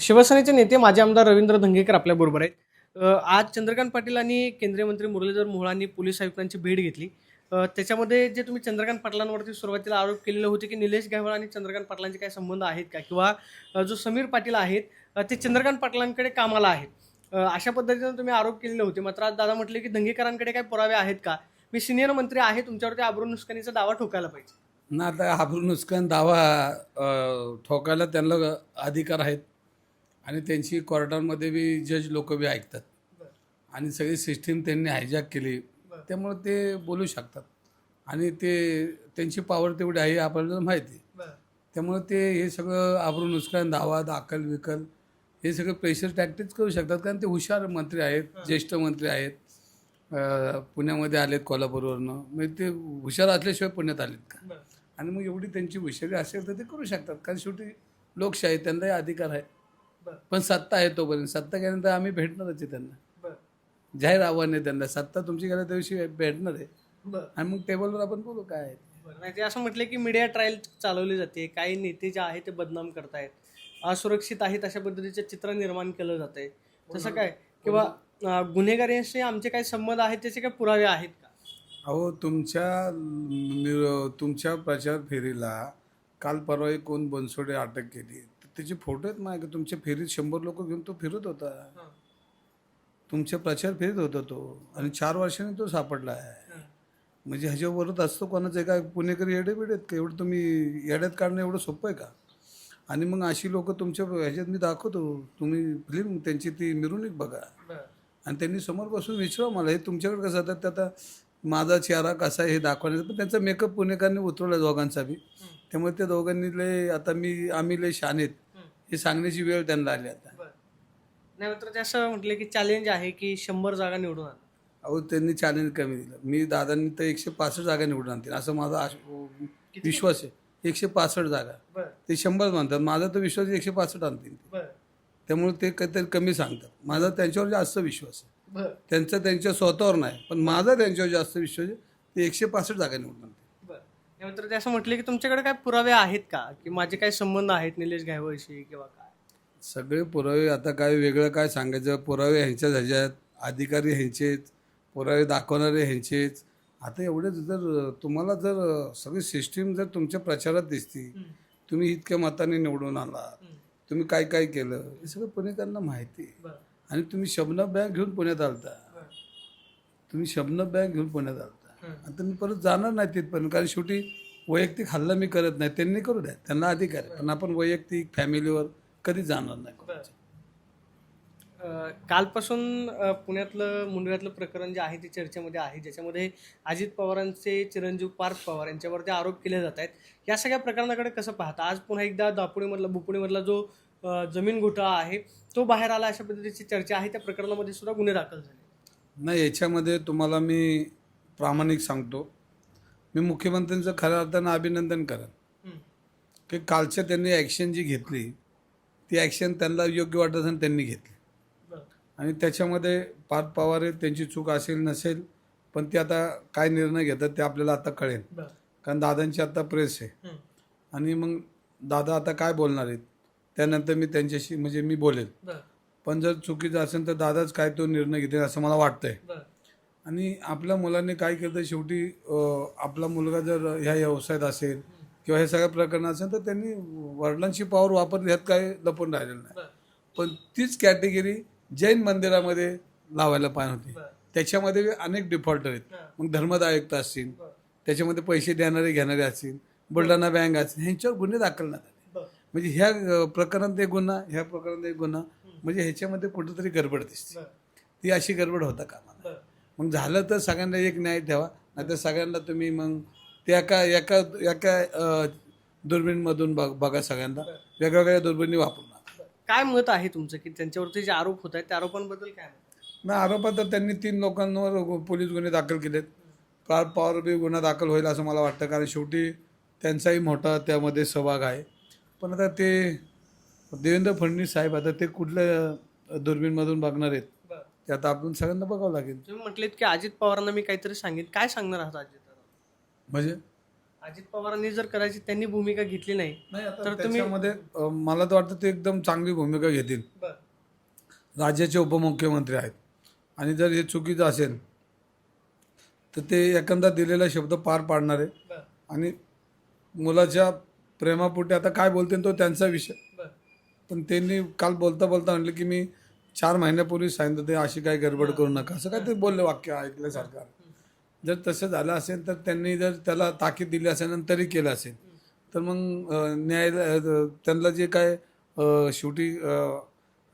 शिवसेनेचे नेते माजी आमदार रवींद्र धंगेकर आपल्याबरोबर आहेत. आज चंद्रकांत पाटील आणि केंद्रीय मंत्री मुरलीधर मोहोळांनी पोलीस आयुक्तांची भेट घेतली. त्याच्यामध्ये जे तुम्ही चंद्रकांत पाटलांवरती सुरुवातीला आरोप केलेले होते की निलेश गायवळ आणि चंद्रकांत पाटलांचे काही संबंध आहेत का? किंवा जो समीर पाटील आहेत ते चंद्रकांत पाटलांकडे कामाला आहेत. अशा पद्धतीनं तुम्ही आरोप केलेले होते. मात्र आज दादा म्हटले की धंगेकरांकडे काही पुरावे आहेत का? मी सिनियर मंत्री आहे तुमच्यावरती आब्रू नुसकानीचा दावा ठोकायला पाहिजे. ना आता हाबरून नुसकान दावा ठोकायला त्यांना अधिकार आहेत. आणि त्यांची कोर्टामध्ये बी जज लोक बी ऐकतात. आणि सगळी सिस्टीम त्यांनी हायजॅक केली. त्यामुळे ते बोलू शकतात. आणि ते त्यांची पॉवर तेवढी आहे आपल्याला माहिती. त्यामुळे ते हे सगळं आबरून नुसकान दावा दाखल विकल हे सगळं प्रेशर टॅक्टिक्स करू शकतात. कारण ते हुशार मंत्री आहेत ज्येष्ठ मंत्री आहेत. पुण्यामध्ये आलेत कोल्हापूरवरनं. म्हणजे ते हुशार असल्याशिवाय पुण्यात आलेत का? आणि मग एवढी त्यांची हुशारी असेल तर ते करू शकतात. कारण शेवटी लोकशाही त्यांनाही अधिकार आहे. पण सत्ता आहे तोपर्यंत. सत्ता गेल्यानंतर आम्ही भेटणारच आहे त्यांना. जाहीर आव्हान आहे त्यांना. सत्ता तुमची गेल्या त्या दिवशी भेटणार आहे. आणि मग टेबलवर आपण बोलू काय आहे नाही ते असं म्हटलं की मीडिया ट्रायल चालवली जाते काही नेते जे आहेत ते बदनाम करतायत. असुरक्षित आहेत अशा पद्धतीचे चित्र निर्माण केलं जातंय. तसं काय? किंवा गुन्हेगारांशी आमचे काही संबंध आहेत त्याचे काही पुरावे आहेत का? अहो तुमच्या तुमच्या प्रचार फेरीला काल परवा कोण बनसोडे अटक केली. त्याचे फोटो आहेत माझ्याकडे तुमच्या फेरीत शंभर लोक घेऊन तो फिरत होता. तुमच्या प्रचार फेरीत होता तो. आणि चार वर्षांनी तो सापडला आहे. म्हणजे ह्याच्यावरच असतो कोणाचं काय पुणेकरी येडे बिडेत का? एवढं तुम्ही येड्यात काढणं एवढं सोपं आहे का? आणि मग अशी लोक तुमच्या ह्याच्यात मी दाखवतो. तुम्ही फिल्म त्यांची ती मिरवणूक बघा. आणि त्यांनी समोर बसून विचारा मला हे तुमच्याकडे कसं आता ते आता माझा चेहरा कसा आहे हे दाखवण्याचं पण त्यांचा मेकअप पुणेकरांनी उतरवला दोघांचा बी. त्यामुळे त्या दोघांनी लय आता मी आम्ही लय शानेत हे सांगण्याची वेळ त्यांना आली आता. नाही मात्र ते असं म्हटलं की चॅलेंज आहे की शंभर जागा निवडून आणा. अहो त्यांनी चॅलेंज कमी दिलं. मी दादांनी तर एकशे पासष्ट जागा निवडून आणतील असं माझा आश- विश्वास आहे. एकशे पासष्ट जागा. बरं. ते शंभर म्हणतात. माझा तर विश्वास एकशे पासष्ट आणतील बरं. त्यामुळे ते काहीतरी कमी सांगतात. माझा त्यांच्यावर जास्त विश्वास आहे. बरं. त्यांचा त्यांच्या स्वतःवर नाही पण माझा त्यांच्यावर जास्त विश्वास आहे. ते एकशे पासष्ट जागा निवडून आणतील ते असं म्हटलं की तुमच्याकडे काय पुरावे आहेत का? की माझे काही संबंध आहेत निलेश घायवळशी किंवा काय? सगळे पुरावे आता काय वेगळं काय सांगायचं? पुरावे ह्यांच्याच ह्याच्यात अधिकारी ह्यांचेच पुरावे दाखवणारे ह्यांचेच. आता एवढे जर तुम्हाला जर सगळी सिस्टीम जर तुमच्या प्रचारात दिसती तुम्ही इतक्या मताने निवडून आला तुम्ही काय काय केलं हे सगळं पुणेकरांना माहिती आणि तुम्ही शबनम बॅग घेऊन पुण्यात आलता. तुम्ही शबनम बॅग घेऊन पुण्यात आलता. आता मी परत जाणार नाही तिथपर्यंत कारण शेवटी वैयक्तिक हल्ला मी करत नाही त्यांनी करू द्या त्यांना अधिकार आहे. पण आपण वैयक्तिक फॅमिलीवर कधी जाणार नाही कोणाच्या. अं, कालपासून अं, पुण्यातलं मुंडव्यातलं प्रकरण जे आहे ते चर्चेमध्ये आहे ज्याच्यामध्ये अजित पवारांचे चिरंजीव पार्थ पवार यांच्यावरती आरोप केले जात आहेत. या सगळ्या प्रकरणाकडे कसं पाहता? आज पुन्हा एकदा दापोडीमधला बुपुडीमधला जो अं, जमीन घोटाळा आहे तो बाहेर आला अशा पद्धतीची चर्चा आहे त्या प्रकरणामध्ये सुद्धा गुन्हे दाखल झाले. नाही याच्यामध्ये तुम्हाला मी प्रामाणिक सांगतो. मी मुख्यमंत्र्यांचं खऱ्या अर्थानं अभिनंदन करेन. की कालच्या त्यांनी ॲक्शन जी घेतली ती ॲक्शन त्यांना योग्य वाटत असेल त्यांनी घेतली. आणि त्याच्यामध्ये पार्थ पवार आहेत, त्यांची चूक असेल नसेल पण ते आता काय निर्णय घेतात ते आपल्याला आता कळेल. कारण दादांची आता प्रेस आहे. आणि मग दादा आता काय बोलणार आहेत त्यानंतर मी त्यांच्याशी म्हणजे मी बोलेल. पण जर चुकीचं असेल तर दादाच काय तो निर्णय घेतील असं मला वाटतंय. आणि आपल्या मुलांनी काय केलं तर शेवटी आपला मुलगा जर ह्या व्यवसायात असेल किंवा हे सगळ्या प्रकरण असेल तर त्यांनी वडिलांची पॉवर वापरली ह्यात काय लपून राहिलेलं नाही. पण तीच कॅटेगरी जैन मंदिरामध्ये लावायला पाहिजे होती. त्याच्यामध्ये अनेक डिफॉल्टर आहेत. मग धर्मद आयुक्त असतील त्याच्यामध्ये पैसे देणारे घेणारे असतील बुलढाणा बँक असतील ह्यांच्यावर गुन्हे दाखल नाही म्हणजे ह्या प्रकरणात एक गुन्हा ह्या प्रकरणात एक गुन्हा म्हणजे ह्याच्यामध्ये कुठेतरी गडबड दिसते. ती अशी गडबड होता कामा नये. मग झालं तर सगळ्यांना एक न्याय ठेवा नाहीतर सगळ्यांना तुम्ही मग ते एका एका एका दुर्बीणमधून बघ बघा सगळ्यांना. वेगळ्या वेगळ्या दुर्बिणी वापरू नका. काय मत आहे तुमचं? की त्यांच्यावरती जे आरोप होत आहेत त्या आरोपांबद्दल काय? मग आरोपात तर त्यांनी तीन लोकांवर पोलीस गुन्हे दाखल केलेत. कार पॉवर बी गुन्हा दाखल होईल असं मला वाटतं कारण शेवटी त्यांचाही मोठा त्यामध्ये सहभाग आहे. पण आता ते देवेंद्र फडणवीस साहेब आता ते कुठल्या दुर्बीणमधून बघणार आहेत? ते आता आपण सगळ्यांना बघावं लागेल. तुम्ही म्हटलेत की अजित पवारांना मी काहीतरी सांगेन. काय सांगणार आहात अजित म्हणजे? अजित पवारांनी जर कदाचित त्यांनी भूमिका घेतली नाही नाही तर तुम्ही- त्याच्यामध्ये अं, मला तर वाटतं ते एकदम चांगली भूमिका घेतील. राज्याचे उपमुख्यमंत्री आहेत. आणि जर हे चुकीचं असेल तर ते एखादा दिलेला शब्द पार पाडणार आहे. आणि मुलाच्या प्रेमापोटी आता काय बोलतील तो त्यांचा विषय. पण त्यांनी काल बोलता बोलता म्हटलं की मी चार महिन्यापूर्वी सांगितलं ते अशी काय गडबड करू नका. असं काय ते बोलले वाक्य ऐकल्यासारखं जर तसं झालं असेल तर त्यांनी जर त्याला ताकीद दिली असेल आणि तरी केलं असेल तर मग अं, न्याय अं, त्यांना जे काय शेवटी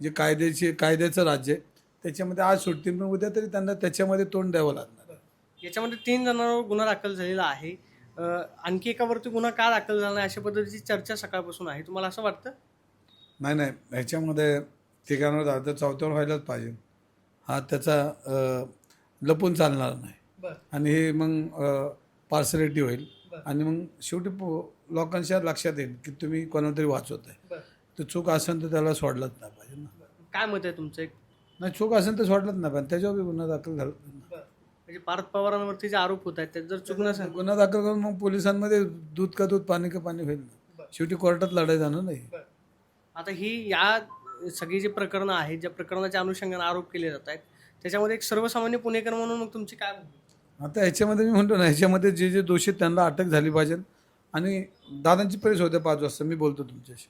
जे कायद्याचे कायद्याचं राज्य आहे त्याच्यामध्ये आज सुटतील पण उद्या तरी त्यांना त्याच्यामध्ये तोंड द्यावं लागणार. याच्यामध्ये तीन जणांवर गुन्हा दाखल झालेला आहे. आणखी एकावरती गुन्हा का दाखल झाला नाही अशा पद्धतीची चर्चा सकाळपासून आहे. तुम्हाला असं वाटतं? नाही नाही. ह्याच्यामध्ये ठिकाणावर झालं तर चौथ्यावर व्हायलाच पाहिजे. हा त्याचा लपून चालणार नाही. आणि हे मग पार्सलिटी होईल. आणि मग शेवटी पो- लोकांच्या लक्षात येईल की तुम्ही कोणाला तरी वाचवत आहे तर चूक असेल तर त्याला सोडलंच नाही पाहिजे ना. काय मत आहे तुमचं एक? नाही चूक असेल तर सोडलंच नाही पाहिजे त्याच्यावर गुन्हा दाखल झाला. म्हणजे पार्थ पवारांवरती जे आरोप होत आहेत त्यात जर चूक नसेल? गुन्हा दाखल करून मग पोलिसांमध्ये दूध का दूध पाणी का पाणी होईल ना. शेवटी कोर्टात लढाई जाणार नाही. आता ही या सगळी जी प्रकरणं आहेत ज्या प्रकरणाच्या अनुषंगाने आरोप केले जात आहेत त्याच्यामध्ये एक सर्वसामान्य पुणेकर म्हणून मग तुमची काय आता ह्याच्यामध्ये मी म्हणतो ना ह्याच्यामध्ये जे जे दोषी आहेत त्यांना अटक झाली पाहिजे. आणि दादांची प्रेस होते पाच वाजता मी बोलतो तुमच्याशी.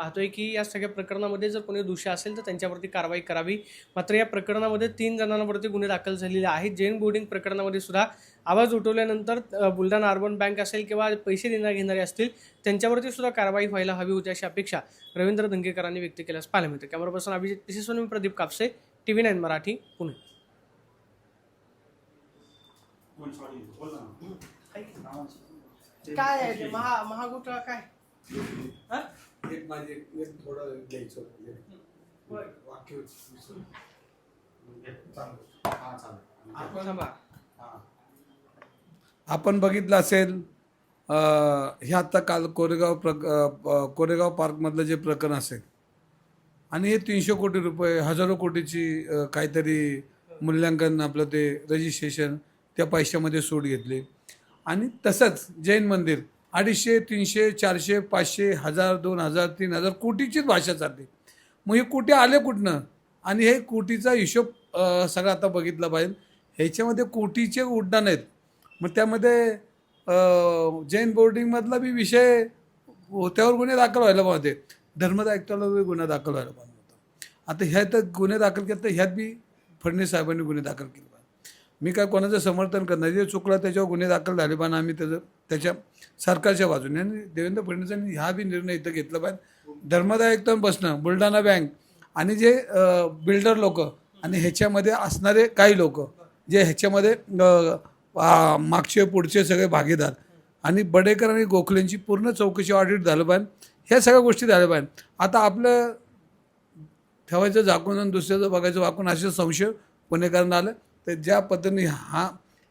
पाहतोय की या सगळ्या प्रकरणामध्ये जर कोणी दोषी असेल तर त्यांच्यावरती कारवाई करावी. मात्र या प्रकरणामध्ये तीन जणांवरती गुन्हे दाखल झालेले आहेत. जैन बोर्डिंग प्रकरणामध्ये सुद्धा आवाज उठवल्यानंतर बुलढाणा अर्बन बँक असेल किंवा पैसे देणार घेणारे असतील त्यांच्यावरती सुद्धा कारवाई व्हायला हवी होती अशी अपेक्षा रवींद्र धंगेकरांनी व्यक्त केल्यास पाहायला मिळते. Camera person Abhijit पिसेसोन Pradeep Kapse T V nine Marathi Pune. काय आहे? ते महा महाघोटाळा काय? हा? एक माझे एक थोडं घ्यायचं वाक्य आपण थांबा. आपण बघितलं असेल अं, हे आता काल कोरेगाव प्रक अं, कोरेगाव पार्कमधलं जे प्रकरण असेल आणि हे तीनशे कोटी रुपये हजारो कोटीची अं, काहीतरी मूल्यांकन आपलं ते रजिस्ट्रेशन त्या पैशामध्ये सूट घेतली. आणि तसंच जैन मंदिर अडीचशे तीनशे चारशे पाचशे हजार दोन हजार तीन हजार कोटीचीच भाषा चालली मग हे कोटी आले कुठनं? आणि हे कोटीचा हिशोब सगळा आता बघितला पाहिजे. ह्याच्यामध्ये कोटीचे उड्डाण आहेत. मग त्यामध्ये जैन बोर्डिंगमधला बी विषय त्यावर गुन्हे दाखल व्हायला पाहिजे धर्मदा आयुक्ताला बी गुन्हा दाखल व्हायला पाहिजे होता. आता ह्यात गुन्हे दाखल केले तर ह्यात बी फडणवीस साहेबांनी गुन्हे दाखल केले. मी काय कोणाचं समर्थन करणार जे चुकलं त्याच्यावर गुन्हे दाखल झाले पण आम्ही त्याचं त्याच्या सरकारच्या बाजूने. आणि देवेंद्र फडणवीसांनी हा बी निर्णय इथं घेतला पाहिजे. धर्मदायक आयुक्त बसणं बुलढाणा बँक आणि जे बिल्डर लोक आणि ह्याच्यामध्ये असणारे काही लोक जे ह्याच्यामध्ये मागचे पुढचे सगळे भागीदार आणि बडेकर आणि गोखलेंची पूर्ण चौकशी ऑडिट झालं पाहिजे. ह्या सगळ्या गोष्टी झाल्या पाहिजे. आता आपलं ठेवायचं झाकून आणि दुसऱ्याचं बघायचं वाकून असे संशय पुणेकरांना आलं. तर ज्या पद्धतीने हा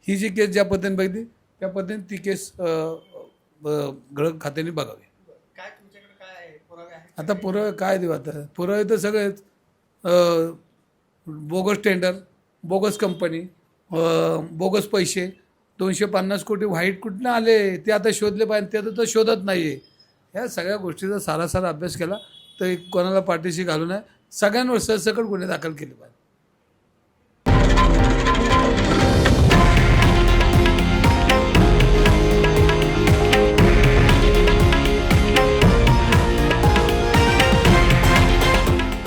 ही जी केस ज्या पद्धतीने बघितली त्या पद्धतीने ती केस गृह खात्याने बघावी. आता पुरावे काय देऊ आता? पुरावे तर सगळेच. Bogus tender bogus company bogus पैसे दोनशे पन्नास कोटी व्हाईट कुठनं आले? ते आता शोधले पाहिजे. ते आता तर शोधत नाही आहे ह्या सगळ्या गोष्टीचा सारासारा अभ्यास केला तर कोणाला पाठीशी घालू नये. सगळ्यांवर सरसकट गुन्हे दाखल केले पाहिजे.